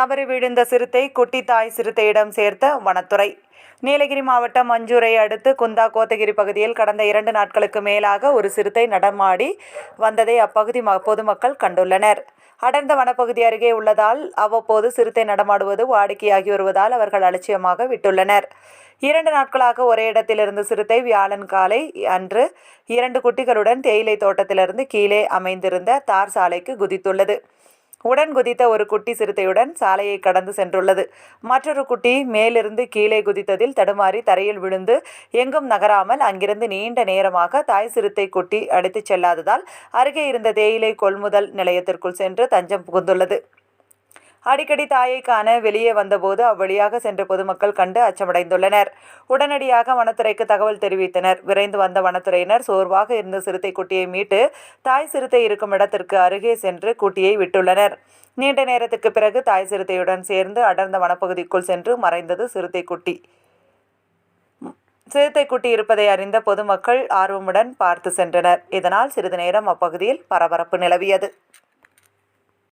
தவறி விழுந்த சிறுத்தை குட்டி தாய் சிறுத்தையிடம் சேர்த்த வனத்துறை. நீலகிரி மாவட்டம் மஞ்சூரை அடுத்து குந்தா கோத்தகிரி பகுதியில் கடந்த இரண்டு நாட்களுக்கு மேலாக ஒரு சிறுத்தை நடமாடி வந்ததை அப்பகுதி ம- பொதுமக்கள் கண்டுள்ளனர். அடர்ந்த வனப்பகுதி அருகே உள்ளதால் அவ்வப்போது சிறுத்தை நடமாடுவது வாடிக்கையாகி வருவதால் அவர்கள் அலட்சியமாக விட்டுள்ளனர். இரண்டு நாட்களாக ஒரே இடத்திலிருந்து சிறுத்தை வியாழன் காலை அன்று இரண்டு குட்டிகளுடன் தேயிலை தோட்டத்திலிருந்து கீழே அமைந்திருந்த தார் சாலைக்கு குதித்துள்ளது. உடன் குதித்த ஒரு குட்டி சிறுத்தையுடன் சாலையை கடந்து சென்றுள்ளது. மற்றொரு குட்டி மேலிருந்து கீழே குதித்ததில் தடுமாறி தரையில் விழுந்து எங்கும் நகராமல் அங்கிருந்து நீண்ட நேரமாக தாய் சிறுத்தை குட்டி அடித்துச் செல்லாததால் அருகே இருந்த தேயிலை கொள்முதல் நிலையத்திற்குள் சென்று தஞ்சம் புகுந்துள்ளது. அடிக்கடி தாயை காண வெளியே வந்தபோது அவ்வழியாக சென்ற பொதுமக்கள் கண்டு அச்சமடைந்துள்ளனர். உடனடியாக வனத்துறைக்கு தகவல் தெரிவித்தனர். விரைந்து வந்த வனத்துறையினர் சோர்வாக இருந்த சிறுத்தை குட்டியை மீட்டு தாய் சிறுத்தை இருக்கும் இடத்திற்கு அருகே சென்று குட்டியை விட்டுள்ளனர். நீண்ட நேரத்துக்கு பிறகு தாய் சிறுத்தையுடன் சேர்ந்து அடர்ந்த வனப்பகுதிக்குள் சென்று மறைந்தது சிறுத்தை குட்டி. சிறுத்தை குட்டி இருப்பதை அறிந்த பொதுமக்கள் ஆர்வமுடன் பார்த்து சென்றனர். இதனால் சிறிது நேரம் அப்பகுதியில் பரபரப்பு நிலவியது.